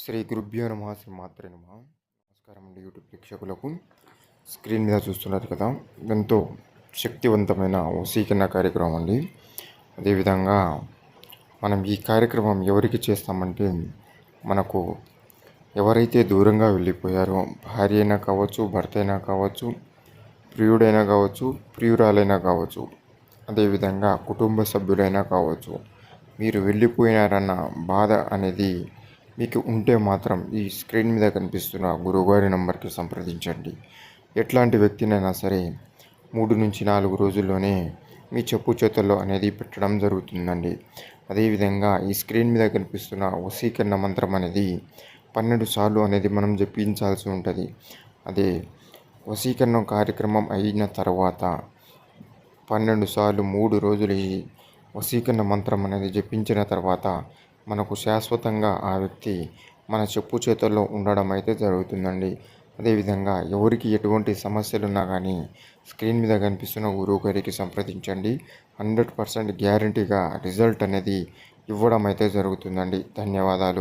శ్రీ గురుభ్యో నమ శ్రీ మాత్రే నమ. నమస్కారం అండి యూట్యూబ్ ప్రేక్షకులకు స్క్రీన్ మీద చూస్తున్నారు కదా ఎంతో శక్తివంతమైన వసీకరణ కార్యక్రమం అండి. అదేవిధంగా మనం ఈ కార్యక్రమం ఎవరికి చేస్తామంటే మనకు ఎవరైతే దూరంగా వెళ్ళిపోయారో భార్య అయినా కావచ్చు భర్త అయినా కావచ్చు ప్రియుడైనా కావచ్చు ప్రియురాలైనా కావచ్చు అదేవిధంగా కుటుంబ సభ్యులైనా కావచ్చు మీరు వెళ్ళిపోయినారన్న బాధ అనేది మీకు ఉంటే మాత్రం ఈ స్క్రీన్ మీద కనిపిస్తున్న గురువుగారి నంబర్కి సంప్రదించండి. ఎట్లాంటి వ్యక్తినైనా సరే మూడు నుంచి నాలుగు రోజుల్లోనే మీ చెప్పు చేతుల్లో అనేది పెట్టడం జరుగుతుందండి. అదేవిధంగా ఈ స్క్రీన్ మీద కనిపిస్తున్న వసీకరణ మంత్రం అనేది పన్నెండు సార్లు అనేది మనం జపించాల్సి ఉంటుంది. అదే వసీకరణ కార్యక్రమం అయిన తర్వాత పన్నెండు సార్లు మూడు రోజులు ఈ మంత్రం అనేది జపించిన తర్వాత మనకు శాశ్వతంగా ఆ వ్యక్తి మన చెప్పు చేతుల్లో ఉండడం అయితే జరుగుతుందండి. అదేవిధంగా ఎవరికి ఎటువంటి సమస్యలు ఉన్నా కానీ స్క్రీన్ మీద కనిపిస్తున్న గురువు గారికి సంప్రదించండి. హండ్రెడ్ పర్సెంట్ గ్యారంటీగా రిజల్ట్ అనేది ఇవ్వడం అయితే జరుగుతుందండి. ధన్యవాదాలు.